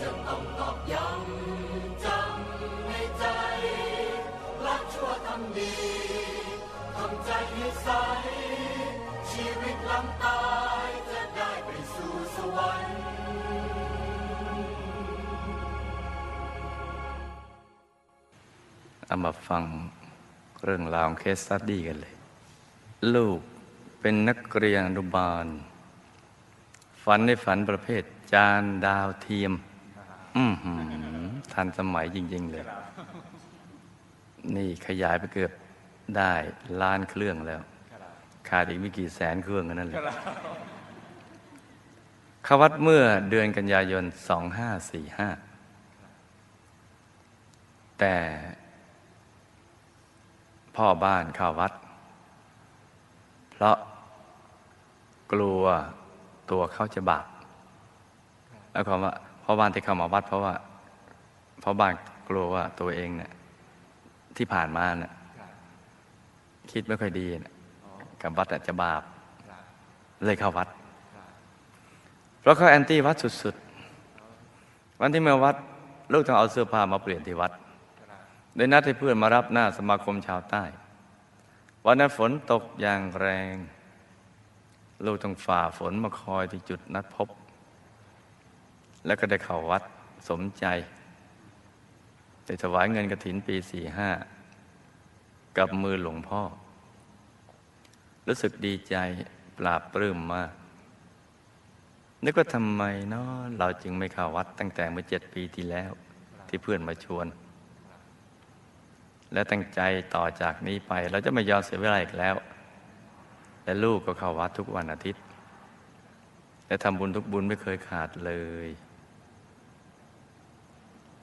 จะต้องตอกย้ำจำในใจรักชั่วทำดีทำใจให้ใส ชีวิตหลังตายจะได้ไปสู่สวรรค์เอามาฟังเรื่องราวเคสตัดดี้กันเลย ลูกเป็นนักเรียนอนุบาล ฝันในฝันประเภท จานดาวเทียม อือหือทันสมัยจริง ๆ เลย นี่ขยายไปเกือบได้ล้านเครื่องแล้ว ขาดอีกไม่กี่แสนเครื่องนั้นแหละเข้าวัดเมื่อเดือนกันยายน 2545 แต่พ่อบ้านเข้าวัด เพราะกลัว ตัวเขาจะบาปแล้วความว่าพ่อบ้านที่เข้ามาวัด เพราะว่าพ่อบ้านกลัวว่าตัวเองเนี่ยที่ผ่านมาเนี่ยคิดไม่ค่อยดีนะกับวัดอาจจะบาป เลยเข้าวัด เพราะเขาแอนตี้วัดสุดๆ วันที่มาวัด ลูกต้องเอาเสื้อผ้ามาเปลี่ยนที่วัดโดยนัดให้เพื่อนมารับหน้าสมาคมชาวใต้ วันนั้นฝนตกอย่างแรง ลูกต้องฝ่าฝนมาคอยที่จุดนัดพบ แล้วก็ได้เข้าวัดสมใจได้ถวายเงินกระถินปีสี่ห้ากับมือหลวงพ่อ รู้สึกดีใจปราบปลื้มมากนึกว่าทำไมเนาะเราจึงไม่เข้าวัดตั้งแต่เมื่อเจ็ดปีที่แล้ว ที่เพื่อนมาชวน และตั้งใจต่อจากนี้ไป เราจะไม่ยอมเสียเวลาอีกแล้ว และลูกก็เข้าวัดทุกวันอาทิตย์ และทำบุญทุกบุญไม่เคยขาดเลย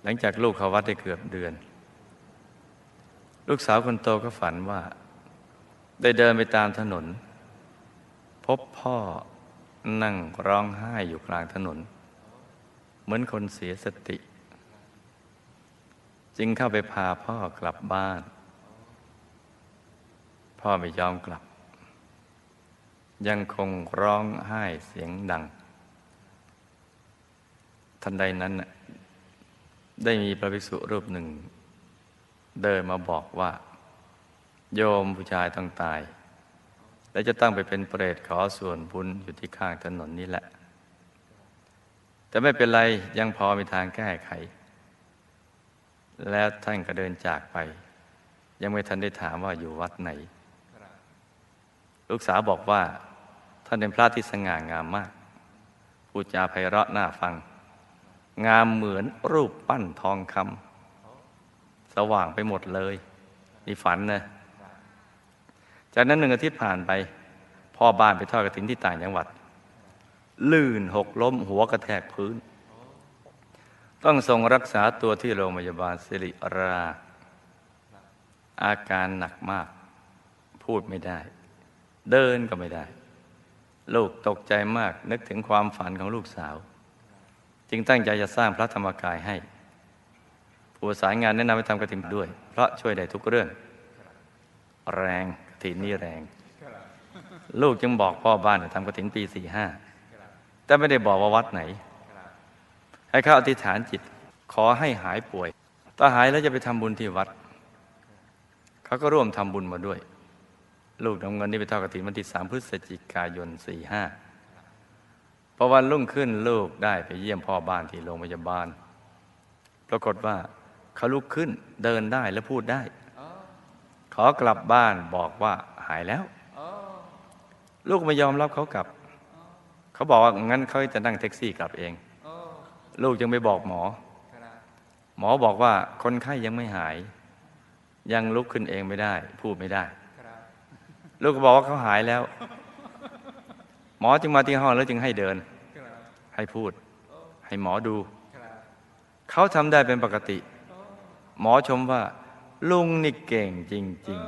หลังจากลูกเข้าวัดได้เกือบเดือน ลูกสาวคนโตก็ฝันว่า ได้เดินไปตามถนน พบพ่อนั่งร้องไห้อยู่กลางถนน เหมือนคนเสียสติ จึงเข้าไปพาพ่อกลับบ้าน พ่อไม่ยอมกลับ ยังคงร้องไห้เสียงดัง ทันใดนั้นได้มีพระภิกษุรูปหนึ่ง เดินมาบอกว่า โยมผู้ชายต้องตาย และจะตั้งไปเป็นเปรตขอส่วนบุญอยู่ที่ข้างถนนนี่แหละ แต่ไม่เป็นไรยังพอมีทางแก้ไข แล้วท่านก็เดินจากไป ยังไม่ทันได้ถามว่าอยู่วัดไหน ลูกสาวบอกว่าานเป็นพระที่สง่างามมากพูดจาไพเราะน่าฟัง งามเหมือนรูปปั้นทองคำสว่างไปหมดเลยนี่ฝันนะจากนั้นหนึ่งอาทิตย์ผ่านไป พ่อบ้านไปทอดกระถินที่ต่างจังหวัด ลื่นหกล้มหัวกระแทกพื้น ต้องส่งรักษาตัวที่โรงพยาบาลสิริราชอาการหนักมาก พูดไม่ได้ เดินก็ไม่ได้ ลูกตกใจมากนึกถึงความฝันของลูกสาว จึงตั้งใจจะสร้างพระธรรมกายให้ ผู้สายงานแนะนำให้ทำกระถิ่นด้วย เพราะช่วยได้ทุกเรื่อง แรงกระถินนี่แรง ลูกจึงบอกพ่อบ้านทำกระถินปีสี่ห้าแต่ไม่ได้บอกว่าวัดไหน ให้เขาอธิษฐานจิตขอให้หายป่วยถ้าหายแล้วจะไปทำบุญที่วัด เขาก็ร่วมทำบุญมาด้วย ลูกนำเงินนี้ไปทอดกฐินวันที่สามพฤศจิกายนสี่ห้าพอวันรุ่งขึ้นลูกได้ไปเยี่ยมพ่อบ้านที่โรงพยาบาล ปรากฏว่าเขาลุกขึ้นเดินได้และพูดได้ ขอกลับบ้านบอกว่าหายแล้ว ลูกไม่ยอมรับเขากลับ เขาบอกว่างั้นเขาจะนั่งแท็กซี่กลับเอง ลูกจึงไปบอกหมอ หมอบอกว่าคนไข้ยังไม่หาย ยังลุกขึ้นเองไม่ได้ พูดไม่ได้ ลูกก็บอกว่าเขาหายแล้ว หมอจึงมาที่ห้องแล้วจึงให้เดิน ให้พูด ให้หมอดู เขาทำได้เป็นปกติ หมอชมว่า ลุงนี่เก่งจริง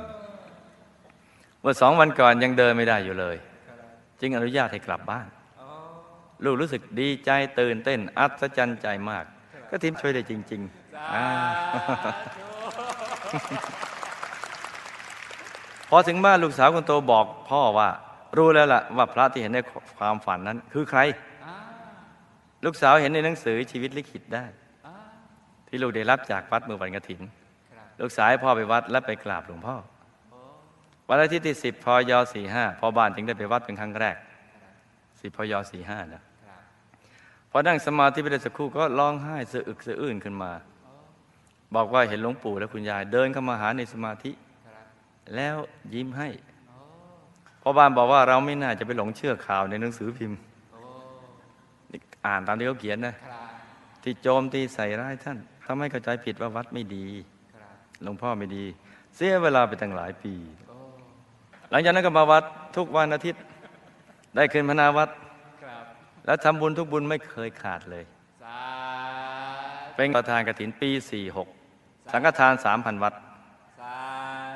ๆเมื่อสองวันก่อนยังเดินไม่ได้อยู่เลย จึงอนุญาตให้กลับบ้าน ลูกรู้สึกดีใจตื่นเต้น อัศจรรย์ใจมาก ก็ทิมช่วยได้จริง ๆ พอถึงบ้านลูกสาวคนโตบอกพ่อว่า รู้แล้วล่ะว่าพระที่เห็นในความฝันนั้น คือใคร ลูกสาวเห็นในหนังสือชีวิตลิขิตได้ ที่ลูกได้รับจากวัดเมื่อวันกฐิน ลูกสาวให้พ่อไปวัดและไปกราบหลวงพ่อ วันอาทิตย์ที่สิบพยสี่ห้าพอบ้านถึงได้ไปวัดเป็นครั้งแรกสิบพยสี่ห้านะพอนั่งสมาธิไปได้สักครู่ก็ร้องไห้สะอึกสะอื้นขึ้นมา บอกว่าเห็นหลวงปู่และคุณยายเดินเข้ามาหาในสมาธิ แล้วยิ้มให้พ่อบ้านบอกว่าเราไม่น่าจะไปหลงเชื่อข่าวในหนังสือพิมพ์นี่อ่านตามที่เขาเขียนนะที่โจมตีใส่ร้ายท่านทำให้เข้าใจผิดว่าวัดไม่ดีหลวงพ่อไม่ดี เสียเวลาไปตั้งหลายปี หลังจากนั้นก็มาวัดทุกวันอาทิตย์ ได้คืนพนาวัดและทำบุญทุกบุญไม่เคยขาดเลย เป็นประธานกฐินปี 46 สังฆทาน 3,000 วัด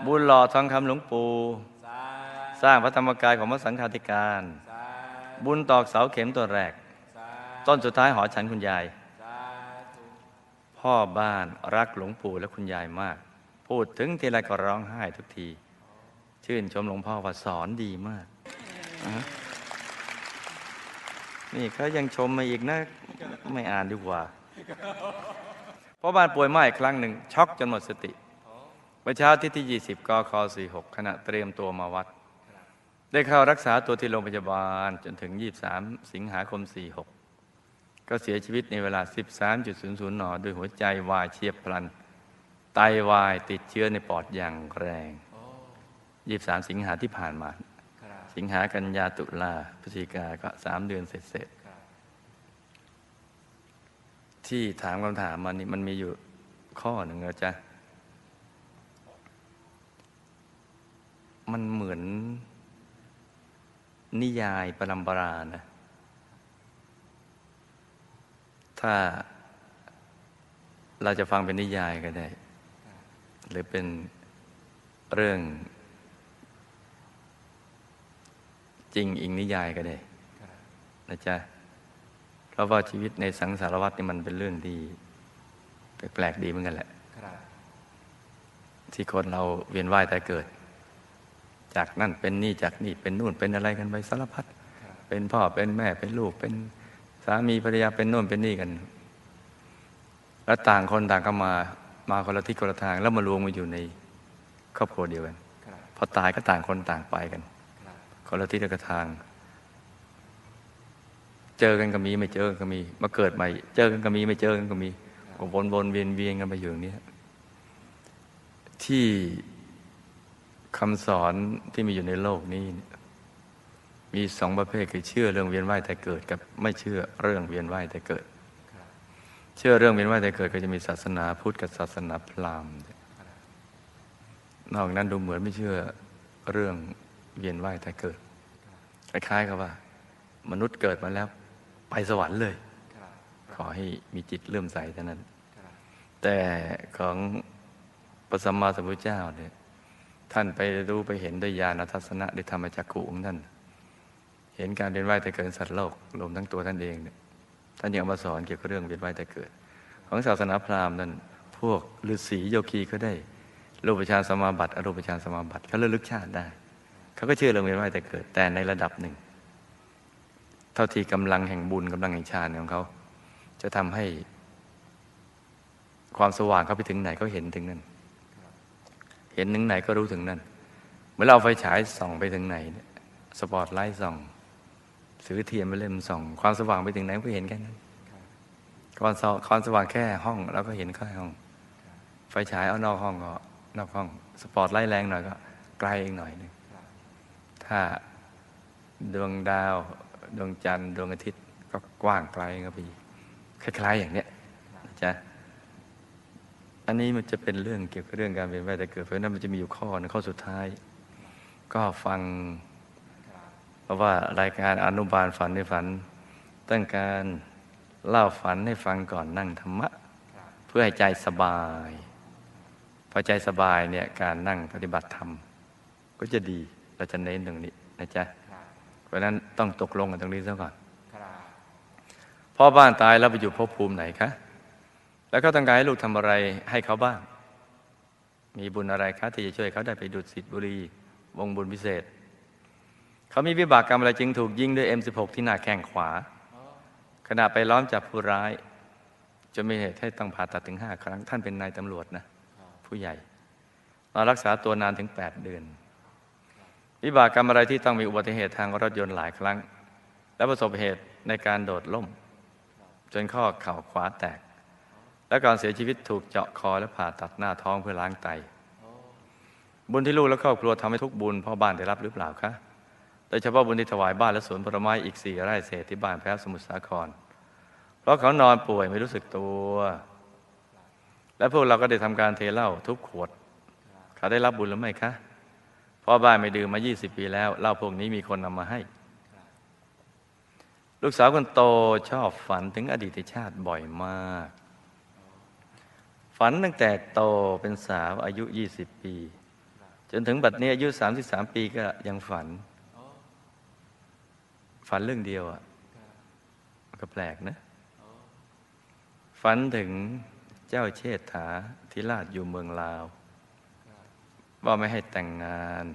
บุญหล่อทองคำหลวงปู่สร้างพระธรรมกายของพระสังฆาธิการ บุญตอกเสาเข็มตัวแรก ต้นสุดท้ายหอฉันคุณยาย พ่อบ้านรักหลวงปู่และคุณยายมาก พูดถึงทีไรก็ร้องไห้ทุกที ชื่นชมหลวงพ่อว่าสอนดีมากนี่เขายังชมมาอีกนะ ไม่อ่านดีกว่าพ่อบ้านป่วยมากอีกครั้งหนึ่งช็อกจนหมดสติ เมื่อเช้าที่ที่ 20กค46ขณะเตรียมตัวมาวัด ได้เข้ารักษาตัวที่โรงพยาบาลจนถึง 23 สิงหาคม 46 ก็เสียชีวิตในเวลา 13.00นด้วยหัวใจวายเฉียบพลัน ไตวายติดเชื้อในปอดอย่างแรง 23 สิงหาที่ผ่านมา สิงหากันยาตุลาพฤศจิกาก็สามเดือนเสร็จที่ถามคำถามมันนี่มันมีอยู่ข้อหนึ่งนะจ๊ะ มันเหมือน นิยายปรัมปรานะ ถ้าเราจะฟังเป็นนิยายก็ได้ หรือเป็นเรื่อง จริงอิงนิยายก็ได้นะจ๊ะเพราะว่าชีวิตในสังสารวัฏนี่มันเป็นเรื่องที่แปลกๆดีเหมือนกันแหละที่คนเราเวียนว่ายแต่เกิด จากนั่นเป็นนี่จากนี่เป็นนู่นเป็นอะไรกันไปสารพัดเป็นพ่อเป็นแม่เป็นลูกเป็นสามีภรรยาเป็นโน่นเป็นนี่กัน แล้วต่างคนต่างก็มามาคนละทิศคนละทาง แล้วมารวมมาอยู่ในครอบครัวเดียวกันพอตายก็ต่างคนต่างไปกันคนละทิศคนละทาง เจอกันก็มีไม่เจอกันก็มี มาเกิดใหม่ เจอกันก็มีไม่เจอกันก็มีก็วนวนเวียนเวียนกันไปอยู่อย่างนี้ที่ คำสอนที่มีอยู่ในโลกนี้ มีสองประเภทคือเชื่อเรื่องเวียนว่ายแต่เกิดกับไม่เชื่อเรื่องเวียนว่ายแต่เกิด เชื่อเรื่องเวียนว่ายแต่เกิดก็จะมีศาสนาพุทธกับศาสนาพราหมณ์นอกนั้นดูเหมือนไม่เชื่อเรื่องเวียนว่ายแต่เกิดคล้ายๆกับว่า มนุษย์เกิดมาแล้ว ไปสวรรค์เลย ขอให้มีจิตเลื่อมใสเท่านั้น แต่ของพระสัมมาสัมพุทธเจ้าเนี่ย ท่านไปรู้ไปเห็นด้วยญาณทัศนะด้วยธรรมจักขุของท่าน เห็นการเวียนว่ายแต่เกิดสัตว์โลกรวมทั้งตัวท่านเองเนี่ยท่านยังมาสอนเกี่ยวกับเรื่องเวียนว่ายแต่เกิด ของศาสนาพราหมณ์นั้น พวกฤาษีโยคีก็ได้รูปฌานสมาบัติ อรูปฌานสมาบัติเขาระลึกชาติได้ เขาก็เชื่อเรื่องเวียนว่ายแต่เกิด แต่ในระดับหนึ่ง เท่าที่กำลังแห่งบุญกำลังแห่งฌานของเขา จะทำให้ความสว่างเขาไปถึงไหนก็เห็นถึงนั้น เห็นถึงไหนก็รู้ถึงนั้นเมื่อเราเอาไฟฉายส่องไปถึงไหน สปอตไลท์ส่องซื้อเทียนไปเล่มส่อง ความสว่างไปถึงไหนก็เห็นแค่นั้นความสความสว่างแค่ห้องเราก็เห็นแค่ห้อง ไฟฉายเอานอกห้องก็นอกห้อง สปอตไลท์แรงหน่อยก็ไกลอีกหน่อยหนึงถ้าดวงดาว ดวงจันทร์ดวงอาทิตย์ก็กว้างไกลก็ไปอีคล้ายๆอย่างเนี้ยนะจ๊ะ อันนี้มันจะเป็นเรื่องเกี่ยวกับเรื่องการเวียนว่ายแต่เกิด เพราะฉะนั้นมันจะมีอยู่ข้อหนึงข้อสุดท้าย ก็ฟัง เพราะว่ารายการอนุบาลฝันในฝันตั้งการเล่าฝันให้ฟังก่อนนั่งธรรมะ เพื่อให้ใจสบายพอใจสบายเนี่ยการนั่งปฏิบัติธรรม ก็จะดีเราจะเน้นตรงนี้นะจ๊ะเพราะฉะนั้นต้องตกลงกันตรงนี้ซะก่อนพ่อบ้านตายแล้วไปอยู่ภพภูมิไหนคะ แล้วก็ต้องการให้ลูกทำอะไรให้เขาบ้าง มีบุญอะไรคะที่จะช่วยเขาได้ไปดุดสิทธิบุรี วงบุญพิเศษ เขามีวิบากกรรมอะไรจึงถูกยิงด้วย M16 ที่หน้าแข้งขวา ขณะไปล้อมจับผู้ร้ายจนมีเหตุให้ต้องผ่าตัดถึงห้าครั้งท่านเป็นนายตำรวจนะผู้ใหญ่มารักษาตัวนานถึง 8 เดือน วิบากกรรมอะไรที่ต้องมีอุบัติเหตุทางรถยนต์หลายครั้ง และประสบเหตุในการโดดล่ม จนข้อเข่าขวาแตก และก่อนเสียชีวิตถูกเจาะคอและผ่าตัดหน้าท้องเพื่อล้างไต บุญที่ลูกและครอบครัวทำให้ทุกบุญพ่อบ้านได้รับหรือเปล่าคะโดยเฉพาะบุญที่ถวายบ้านและสวนผลไม้อีกสี่ไร่เศษที่บ้านแพ้วสมุทรสาคร เพราะเขานอนป่วยไม่รู้สึกตัว และพวกเราก็ได้ทำการเทเหล้าทุกขวด เขาได้รับบุญหรือไม่คะพ่อบ้านไม่ดื่มมา 20 ปีแล้วเหล้าพวกนี้มีคนนำมาให้ ลูกสาวคนโตชอบฝันถึงอดีตชาติบ่อยมาก ฝันตั้งแต่โตเป็นสาวอายุ 20 ปี จนถึงบัดนี้อายุ 33 ปีก็ยังฝัน ฝันเรื่องเดียวอะก็แปลกนะ ฝันถึงเจ้าเชษฐาธิราชอยู่เมืองลาว ว่าไม่ให้แต่งงาน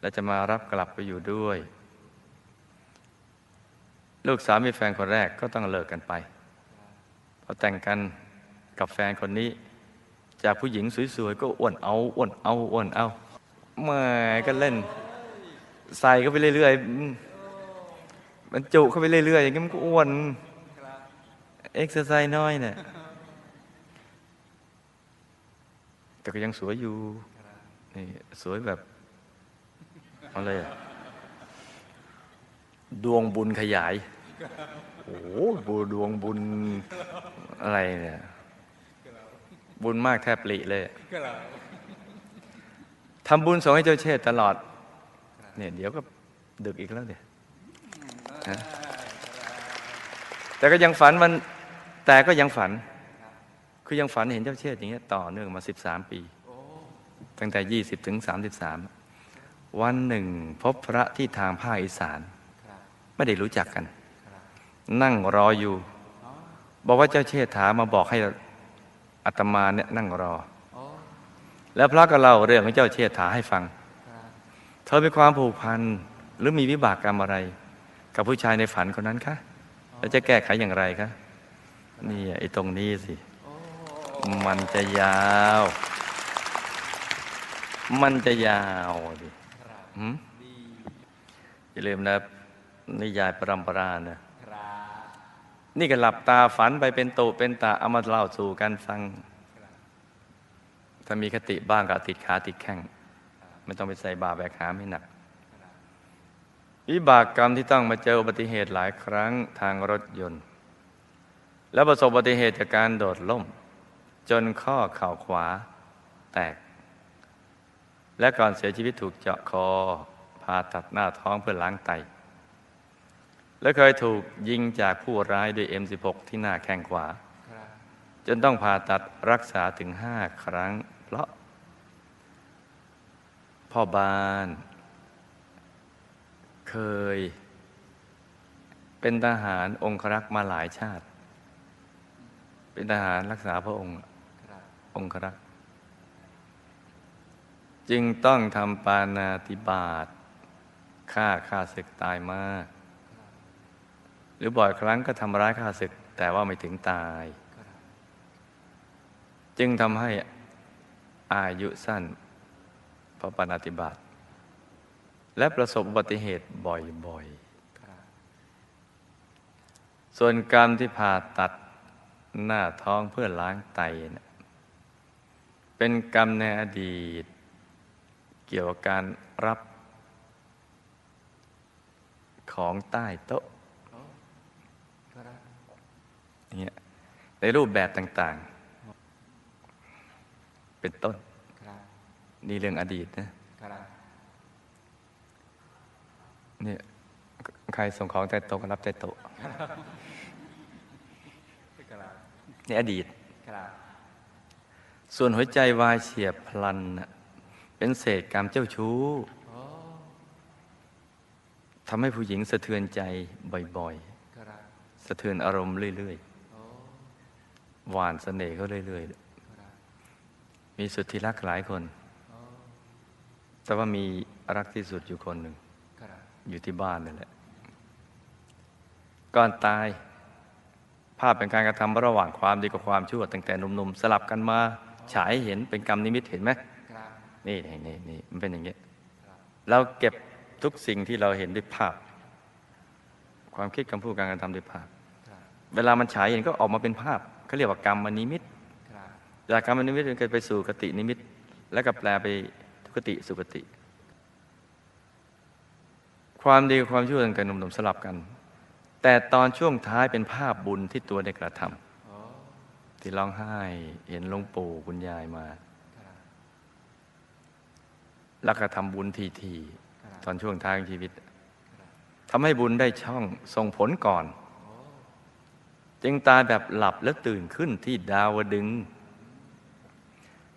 และจะมารับกลับไปอยู่ด้วย ลูกสาวมีแฟนคนแรกก็ต้องเลิกกันไป พอแต่งกัน กับแฟนคนนี้ จากผู้หญิงสวยๆก็อ้วนเอาอ้วนเอาอ้วนเอาแหม่ก็เล่น ใส่เข้าไปเรื่อยๆมันจุเข้าไปเรื่อยๆอย่างนี้มันก็อ้วนเอ็กซ์ไซส์น้อยเนี่ยแต่ก็ยังสวยอยู่นี่สวยแบบอะไรอะดวงบุญขยาย โอ้โหดวงบุญอะไรเนี่ย บุญมากแทบปลิเลยทำบุญส่งให้เจ้าเชษฐ์ตลอด เนี่ยเดี๋ยวก็ดึกอีกแล้วเนี่ยนะแต่ก็ยังฝันมันแต่ก็ยังฝัน คือยังฝันเห็นเจ้าเชษฐ์อย่างเงี้ยต่อเนื่องมา13ปี ตั้งแต่20ถึง33วันหนึ่งพบพระที่ทางภาคอีสาน ไม่ได้รู้จักกัน นั่งรออยู่ บอกว่าเจ้าเชษฐามาบอกให้ อาตมาเนี่ยนั่งรอ แล้วพระก็เล่าเรื่องของเจ้าเชษฐาให้ฟัง เธอมีความผูกพันหรือมีวิบากกรรมอะไร กับผู้ชายในฝันคนนั้นคะแล้วจะแก้ไขอย่างไรคะนี่ไอ้ตรงนี้สิ มันจะยาว มันจะยาวดิหืมอย่าลืมนะนิยายปรำปรานะ นี่ก็หลับตาฝันไปเป็นตุเป็นตาเอามาเล่าสู่กันฟัง ถ้ามีคติบ้างก็ติดขาติดแข้งไม่ต้องไปใส่บาแบกหามให้หนักวิบากกรรมที่ต้องมาเจออุบัติเหตุหลายครั้งทางรถยนต์ แล้วประสบอุบัติเหตุจากการโดดล่ม จนข้อเข่าขวาแตก และก่อนเสียชีวิตถูกเจาะคอผ่าตัดหน้าท้องเพื่อล้างไต และเคยถูกยิงจากผู้ร้ายด้วย M16 ที่หน้าแข้งขวา จนต้องผ่าตัดรักษาถึงห้าครั้ง เพราะ พ่อบ้าน เคย เป็นทหารองครักษ์มาหลายชาติ เป็นทหารรักษาพระองค์องครักษ์จึงต้องทำปานาติบาตฆ่าข้าศึกตายมากห รือบ่อยครั้งก็ทำร้ายข้าศึก แต่ว่าไม่ถึงตาย จึงทำให้อายุสั้นเพราะปานาติบาตและประสบอุบัติเหตุบ่อยๆ ส่วนกรรมที่ผ่าตัดหน้าท้องเพื่อล้างไตเนี่ยเป็นกรรมในอดีต เกี่ยวกับการรับของใต้โต๊ะ เนี่ยในรูปแบบต่างๆ เป็นต้น นี่เรื่องอดีตนะเนี่ยใครส่งของใต้โต๊ะก็รับใต้โต๊ะนี่อดีต ส่วนหัวใจวายเฉียบพลันน่ะเป็นเศษกรรมเจ้าชู้ทำให้ผู้หญิงสะเทือนใจบ่อยๆ สะเทือนอารมณ์เรื่อย ๆ หวานเสน่ห์เขาเรื่อยๆ มีสุดที่รักหลายคน แต่ว่ามีรักที่สุดอยู่คนหนึ่ง อยู่ที่บ้านนั่นแหละ ก่อนตาย ภาพเป็นการกระทำระหว่างความดีกับความชั่วตั้งแต่หนุ่มๆ สลับกันมาฉายเห็นเป็นกรรมนิมิตเห็นไหมนี่นี่นี่นี่มันเป็นอย่างเงี้ เราเก็บทุกสิ่งที่เราเห็นด้วยภาพ ความคิดคำพูดการกระทำด้วยภาพ เวลามันฉายเห็นก็ออกมาเป็นภาพ เขาเรียกว่ากรรมนิมิตครับจากกรรมนิมิตมันก็ไปสู่กตินิมิต แล้วก็แปลไปทุกติสุกติ ความดีกับความชั่วตั้งแต่หนุ่มๆสลับกัน แต่ตอนช่วงท้ายเป็นภาพบุญที่ตัวได้กระทำอ๋อที่ร้องไห้เห็นหลวงปู่คุณยายมาครับแล้วก็ทำบุญทีทีๆครับตอนช่วงท้ายของชีวิตทำให้บุญได้ช่องส่งผลก่อน จึงตายแบบหลับแล้วตื่นขึ้นที่ดาวดึงส์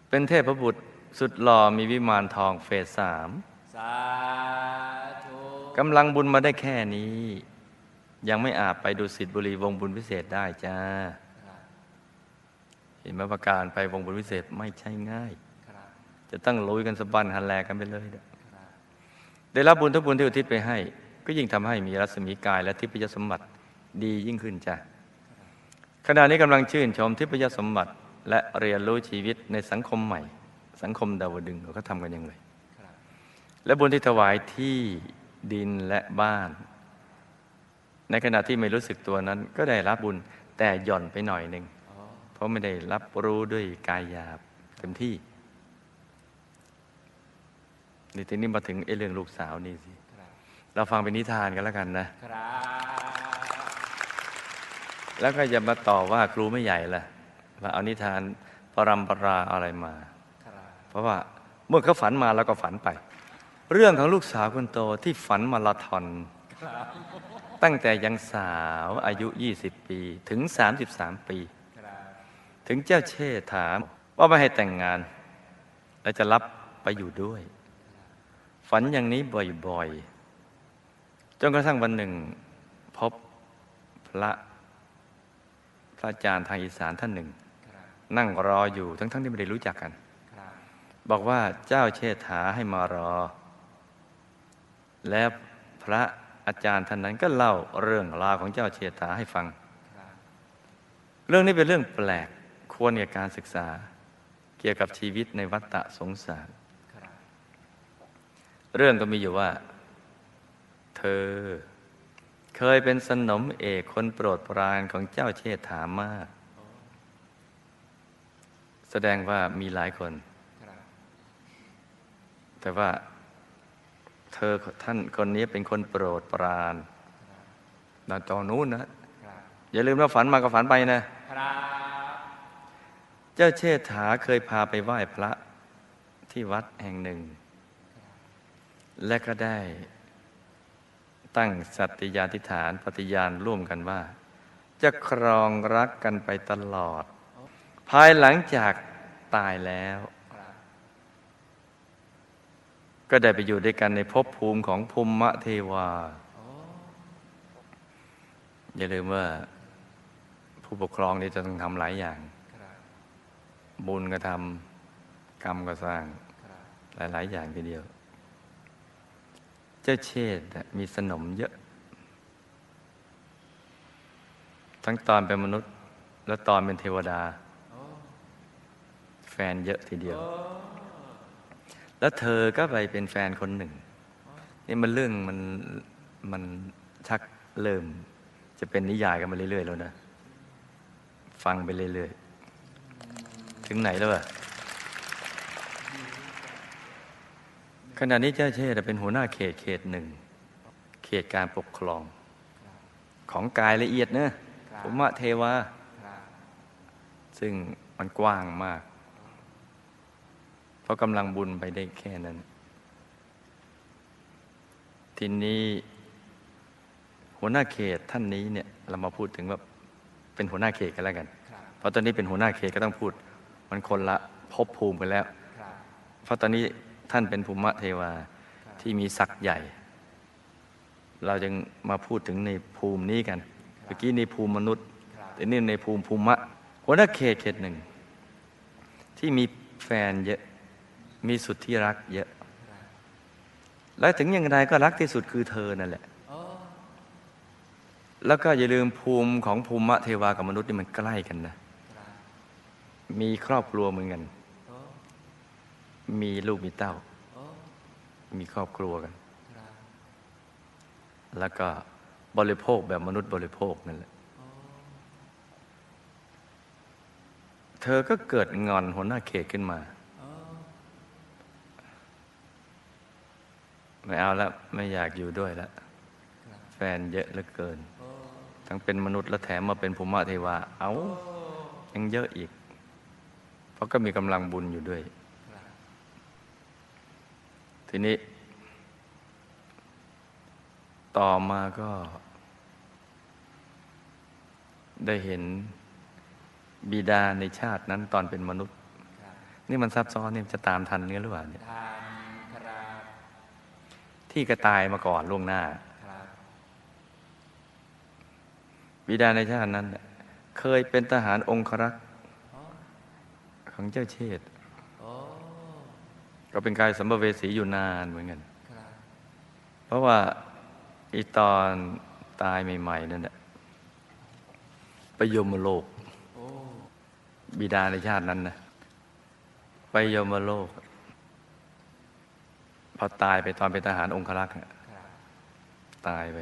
เป็นเทพบุตรสุดหล่อมีวิมานทองเฟสสามสาธุกำลังบุญมาได้แค่นี้ ยังไม่อาจไปดูสิทธิบุรีวงบุญพิเศษได้จ้าครับเห็นไหมประการไปวงบุญพิเศษไม่ใช่ง่ายครับจะต้องลุยกันสะบันหันแลกันไปเลยเด้อครับได้รับบุญทุกบุญที่อุทิศไปให้ ก็ยิ่งทำให้มีรัศมีกายและทิพยสมบัติดียิ่งขึ้นจ้ะ ขณะนี้กำลังชื่นชมทิพยสมบัติ และเรียนรู้ชีวิตในสังคมใหม่ สังคมดาวดึงเขาทำกันยังไงครับและบุญที่ถวายที่ดินและบ้าน ในขณะที่ไม่รู้สึกตัวนั้น ก็ได้รับบุญแต่หย่อนไปหน่อยหนึ่งเพราะไม่ได้รับรู้ด้วยกายหยาบเต็มที่นี่ทีนี้มาถึงไอ้เรื่องลูกสาวนี่สิ เราฟังเป็นนิทานกันแล้วกันนะครับ แล้วก็อย่ามาต่อว่าครูไม่ใหญ่ละว่าเอานิทานปรำปราอะไรมาครับเพราะว่าเมื่อเขาฝันมาเราก็ฝันไป เรื่องของลูกสาวคนโตที่ฝันมาราธอนครับตั้งแต่ยังสาวอายุ 20 ปีถึง 33 ปีครับถึงเจ้าเช่ถาม ว่าไม่ให้แต่งงาน และจะรับไปอยู่ด้วย ฝันอย่างนี้บ่อยๆ จนกระทั่งวันหนึ่ง พบพระ พระอาจารย์ทางอีสานท่านหนึ่งครับนั่งรออยู่ทั้งๆที่ไม่ได้รู้จักกันครับบอกว่าเจ้าเชษฐาให้มารอ แล้วพระอาจารย์ท่านนั้นก็เล่าเรื่องราวของเจ้าเชษฐาให้ฟังครับเรื่องนี้เป็นเรื่องแปลกควรแก่การศึกษา เกี่ยวกับชีวิตในวัฏฏะสงสารครับเรื่องก็มีอยู่ว่า เธอ เคยเป็นสนมเอกคนโปรดปรานของเจ้าเชษฐามาก แสดงว่ามีหลายคน แต่ว่าเธอท่านคนนี้เป็นคนโปรดปรานดานตอนนู้นนะ อย่าลืมว่าฝันมาก็ฝันไปนะ เจ้าเชษฐาเคยพาไปไหว้พระที่วัดแห่งหนึ่ง และก็ได้ ตั้งสัตยาธิฐานปฏิญาณร่วมกันว่า จะครองรักกันไปตลอด ภายหลังจากตายแล้ว ก็ได้ไปอยู่ด้วยกันในภพภูมิของภูมิเทวา อย่าลืมว่าผู้ปกครองนี่จะต้องทำหลายอย่างบบุญก็ทำกรรมก็สร้างครับหลาย ๆ อย่างทีเดียว เจ้าเชษมีสนมเยอะ ทั้งตอนเป็นมนุษย์ และตอนเป็นเทวดา แฟนเยอะทีเดียว แล้วเธอก็ไปเป็นแฟนคนหนึ่ง นี่มันเรื่องมันมันชักเริ่ม จะเป็นนิยายกันมาเรื่อยๆแล้วนะ ฟังไปเรื่อยๆ ถึงไหนแล้วอะ ขณะนี้เจ้าเชษฐ์เป็นหัวหน้าเขตเขตหนึ่ง เขตการปกครอง ของกายละเอียดนะผมว่าเทวาครับซึ่งมันกว้างมาก เพราะกำลังบุญไปได้แค่นั้น ทีนี้หัวหน้าเขตท่านนี้เนี่ยเรามาพูดถึงว่าเป็นหัวหน้าเขตกันแล้วกันครับเพราะตอนนี้เป็นหัวหน้าเขตก็ต้องพูด มันคนละภพภูมิกันแล้วครับเพราะตอนนี้ ท่านเป็นภูมิเทวาที่มีศักย์ใหญ่ เราจึงมาพูดถึงในภูมินี้กันเมื่อกี้ในภูมิมนุษย์ครับแต่นี่ในภูมิภูมิะหัวหน้าเขตเขตหนึ่ง ที่มีแฟนเยอะมีสุดที่รักเยอะครับและถึงอย่างไรก็รักที่สุดคือเธอนั่นแหละโอ้แล้วก็อย่าลืมภูมิของภูมิเทวากับมนุษย์นี่มันใกล้กันนะครับมีครอบครัวเหมือนกันโอ้ มีลูกมีเต้า มีครอบครัวกัน แล้วก็บริโภคแบบมนุษย์บริโภคนั่นแหละ เธอก็เกิดงอนหัวหน้าเขตขึ้นมา ไม่เอาแล้วไม่อยากอยู่ด้วยแล้วแฟนเยอะเหลือเกิน ทั้งเป็นมนุษย์และแถมมาเป็นภูมิเทวา เอาโอ้ยังเยอะอีก เพราะก็มีกำลังบุญอยู่ด้วย ทีนี้ ต่อมาก็ ได้เห็นบิดาในชาตินั้นตอนเป็นมนุษย์ครับนี่มันซับซ้อนนี่มันจะตามทันเนื้อหรือเปล่าเนี่ยทานครับที่กระตายมาก่อนล่วงหน้าครับบิดาในชาตินั้นน่ะเคยเป็นทหารองครักษ์โอ้ของเจ้าเชษฐ์โอ้ ก็เป็นกายสัมภเวสีอยู่นานเหมือนกันครับเพราะว่าอีตอนตายใหม่ๆนั่นแหละไปยมโลกโอ้บิดาในชาตินั้นนะไปยมโลก พอตายไปตอนเป็นทหารองครักษ์น่ะครับตายไป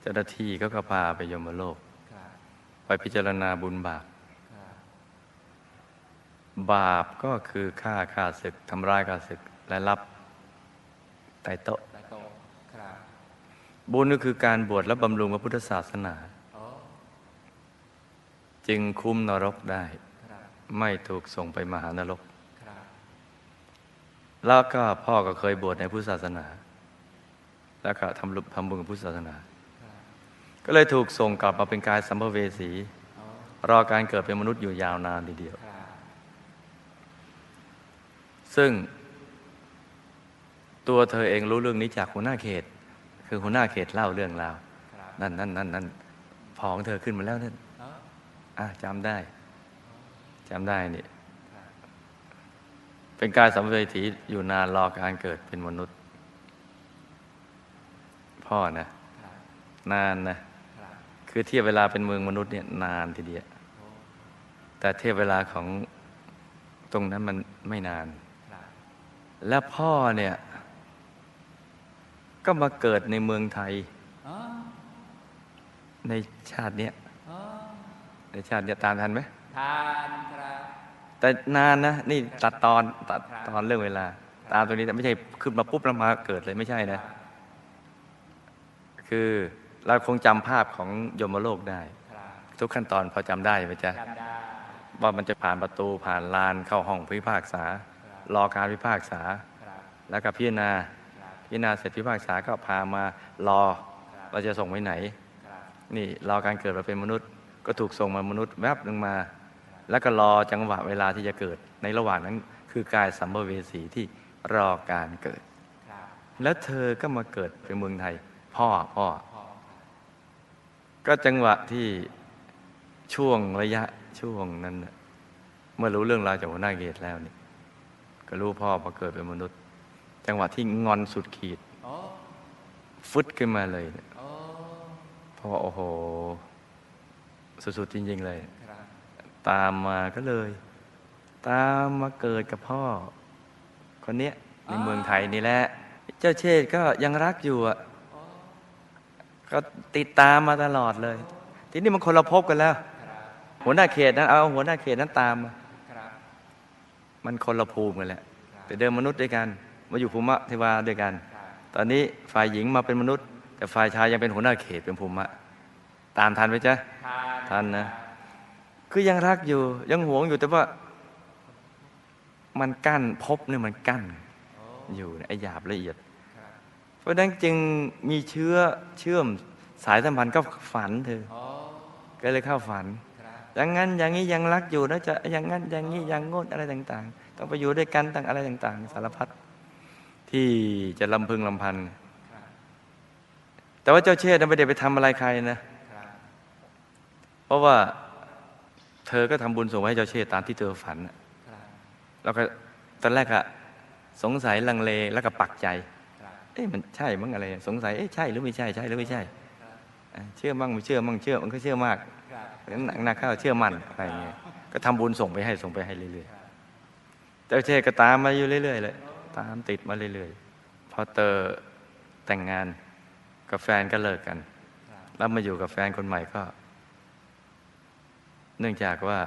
เจ้าหน้าที่เขาก็พาไปยมโลกครับไปพิจารณาบุญบาปครับ บาปก็คือฆ่าฆ่าศึกทำร้ายฆ่าศึกและรับไต่โต๊ะได้โตบบุญก็คือการบวชและบำรุงพระพุทธศาสนา จึงคุ้มนรกได้ ไม่ถูกส่งไปมหานรกรแล้วก็พ่อก็เคยบวชในพุทธศาสนา แล้วก็ทำรุทำบุญกับพุทธศาสนา ก็เลยถูกส่งกลับมาเป็นกายสัมภเวสี รอการเกิดเป็นมนุษย์อยู่ยาวนานทีเดียว ซึ่ง ตัวเธอเองรู้เรื่องนี้จากหัวหน้าเขต คือหัวหน้าเขตเล่าเรื่องราวครับนั่นนั่นนั่นนั่นพอของเธอขึ้นมาแล้วนั่นโอ้อะจำได้จำได้นี่ครับเป็นกายสัมภเวสีอยู่นานรอการเกิดเป็นมนุษย์ พ่อนะครับนานนะครับคือเทียบเวลาเป็นเมืองมนุษย์เนี่ยนานทีเดียวโอ้แต่เทียบเวลาของตรงนั้นมันไม่นานครับ และพ่อเนี่ย ก็มาเกิดในเมืองไทยโอ้ในชาติเนี้ยโอ้ในชาติเนี้ยตามทันไหมทานครับแต่นานนะ นี่ตัดตอนตัดครับตอนเรื่องเวลา ตามตัวนี้แต่ไม่ใช่ขึ้นมาปุ๊บแล้วมาเกิดเลยไม่ใช่คนะรับคือเราคงจำภาพของยมโลกได้ครับทุกขั้นตอนพอจำได้ไหมจ๊ะจำได้ว่ามันจะผ่านประตูผ่านลานเข้าห้องพิพากษาค รับรอการพิพากษาครับแล้วก็พิจารณาครับพิจารณาเสร็จพิพากษาก็พามารอครับเราจะส่งไว้ไหนครับนี่รอการเกิดมาเป็นมนุษย์ ก็ถูกส่งมามนุษย์แวบหนึ่งมา แล้วก็รอจังหวะเวลาที่จะเกิด ในระหว่างนั้นคือกายสัมภเวสีที่รอการเกิดครับแล้วเธอก็มาเกิดเป็นเมืองไทย พ่อพ่อพ่อก็จังหวะที่ช่วงระยะช่วงนั้นน่ะเมื่อรู้เรื่องราวจากหัวหน้าเกตแล้วนี่ ก็รู้พ่อมาเกิดเป็นมนุษย์ จังหวะที่งอนสุดขีดโอ้ฟึดขึ้นมาเลยเนี่ยโอ้เพราะว่าโอ้โห สุดๆจริง ๆ เลย ตามมาก็เลย ตามมาเกิดกับพ่อ คนเนี้ยในเมืองไทยนี่แหละ เจ้าเชษก็ยังรักอยู่อะก็ติดตามมาตลอดเลย ทีนี้มันคนละภพกันแล้ว หัวหน้าเขตนั้นเอาหัวหน้าเขตนั้นตามมา มันคนละภูมิกันแหละครับแต่เดิมมนุษย์ด้วยกัน มาอยู่ภูมิเทวาด้วยกันครับตอนนี้ฝ่ายหญิงมาเป็นมนุษย์ แต่ฝ่ายชายยังเป็นหัวหน้าเขตเป็นภูมิตามทันไหมจ๊ะทานทันนะคือยังรักอยู่ยังหวงอยู่แต่ว่ามันกั้นภพเนี่ยมันกั้นโอ้อยู่ไอ้หยาบละเอียดครับเพราะฉะนั้นจึงมีเชื้อเชื่อมสายสัมพันธ์ก็ฝันเธอโอ้ก็เลยเข้าฝันครับ อย่างนั้นอย่างนี้ยังรักอยู่นะจะอย่างนั้นอย่างนี้ย่างงดอะไรต่างๆ ต้องไปอยู่ด้วยกันต่างอะไรต่าง ๆ สารพัดที่จะลำพึงลำพัน แต่ว่าเจ้าเชษฐไม่ได้ไปทำอะไรใครนะ เพราะว่าเธอก็ทำบุญส่งไว้ให้เจ้าเชษตามที่เธอฝันแล้วก็ตอนแรกอะสงสัยลังเลแล้วก็ปักใจ เอ๊ะมันใช่มั้งอะไร สงสัย เอ๊ะใช่หรือไม่ใช่ ใช่หรือไม่ใช่ เชื่อมั่งไม่เชื่อมั่งเชื่อ มันก็เชื่อมาก หนักหนักเข้าเชื่อมั่นอะไรเงี้ยก็ทำบุญส่งไปให้ส่งไปให้เรื่อยๆเจ้าเชษก็ตามมาอยู่เรื่อยๆเลยตามติดมาเรื่อยๆพอเตอแต่งงานกับแฟนก็เลิกกัน แล้วมาอยู่กับแฟนคนใหม่ก็ เนื่องจากว่า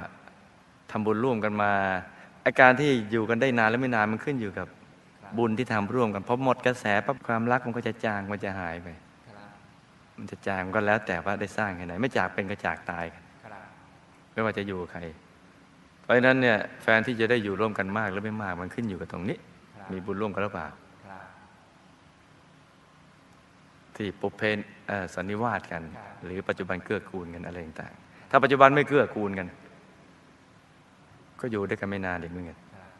ทำบุญร่วมกันมาอาการที่อยู่กันได้นานหรือไม่นานมันขึ้นอยู่กับบุญที่ทำร่วมกันพอหมดกระแสปั๊บความรักมันก็จะจางมันจะหายไป มันจะจางก็แล้วแต่ว่าได้สร้างแค่ไหน ไม่จากเป็นก็จากตายกันครับไม่ว่าจะอยู่กับใคร เพราะฉะนั้นเนี่ยแฟนที่จะได้อยู่ร่วมกันมากหรือไม่มากมันขึ้นอยู่กับตรงนี้ครับมีบุญร่วมกันหรือเปล่าครับที่ปุเพนเอ่อสันนิวาสกันครับหรือปัจจุบันเกื้อกูลกันอะไรต่างๆถ้าปัจจุบันไม่เกื้อกูลกัน ก็อยู่ด้วยกันไม่นานอีกเหมือนกันครับ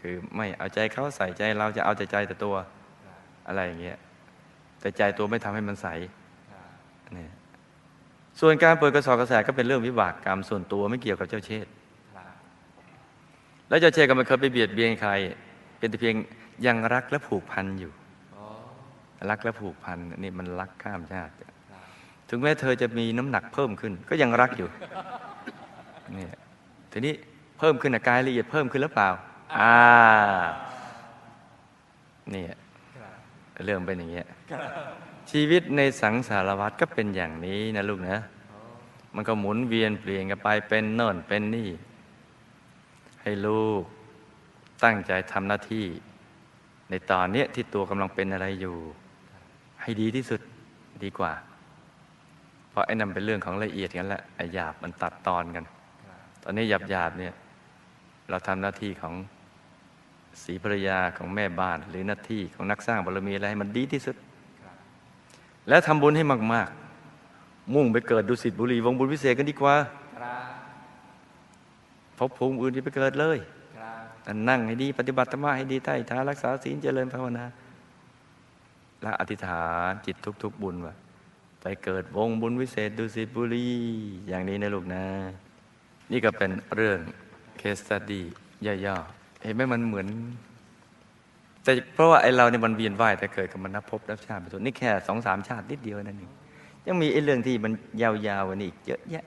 คือไม่เอาใจเขาใส่ใจเราจะเอาใจใจแต่ตัวครับอะไรอย่างเงี้ยแต่ใจตัวไม่ทำให้มันใสครับ เนี่ยส่วนการเปิดกระสอบกระแสก็เป็นเรื่องวิบากกรรมส่วนตัวไม่เกี่ยวกับเจ้าเชษฐ์แล้วเจ้าเชษฐ์ก็ไม่เคยไปเบียดเบียนใคร เป็นแต่เพียงยังรักและผูกพันอยู่รักและผูกพันนี่มันรักข้ามชาติถึงแม้เธอจะมีน้ำหนักเพิ่มขึ้น ก็ยังรักอยู่นี่ทีนี้เพิ่มขึ้นกายละเอียดเพิ่มขึ้นหรือเปล่า อ่านี่เรื่องเป็นอย่างเงี้ย ชีวิตในสังสารวัฏก็เป็นอย่างนี้นะลูกนะ มันก็หมุนเวียนเปลี่ยนกันไปเป็นโน่นเป็นนี่ ให้ลูกตั้งใจทำหน้าที่ ในตอนเนี้ยที่ตัวกำลังเป็นอะไรอยู่ ให้ดีที่สุดดีกว่า เพราะไอ้นั่นเป็นเรื่องของละเอียดกันแหละไอ้หยาบมันตัดตอนกัน ตอนนี้หยาบหยาบเนี่ย เราทำหน้าที่ของศรีภรรยาของแม่บ้าน หรือหน้าที่ของนักสร้างบารมีอะไรให้มันดีที่สุด แล้วทำบุญให้มาก ๆ มุ่งไปเกิดดุสิตบุรีวงบุญพิเศษกันดีกว่าครับพบภูมิอื่นที่ไปเกิดเลยครับแต่นั่งให้ดี ปฏิบัติธรรมะให้ดีใต้ทานรักษาศีลเจริญภาวนาและอธิษฐานจิตทุก ๆ บุญว่าไปเกิดวงบุญวิเศษดุสิตบุรีอย่างนี้นะลูกนะ นี่ก็เป็นเรื่องเคสต u d ดี้ย่อๆเห็นไหมมันเหมือน แต่เพราะว่าไอ้เราเนี่ยมันเวียนว่ายแต่เกิดกับมันนับพบนับชาติไปทุนนี่แค่สองสามชาตินิดเดียวนั่นเองยังมีไอ้เรื่องที่มันยาวๆกวันนี้อีกเยอะแยะ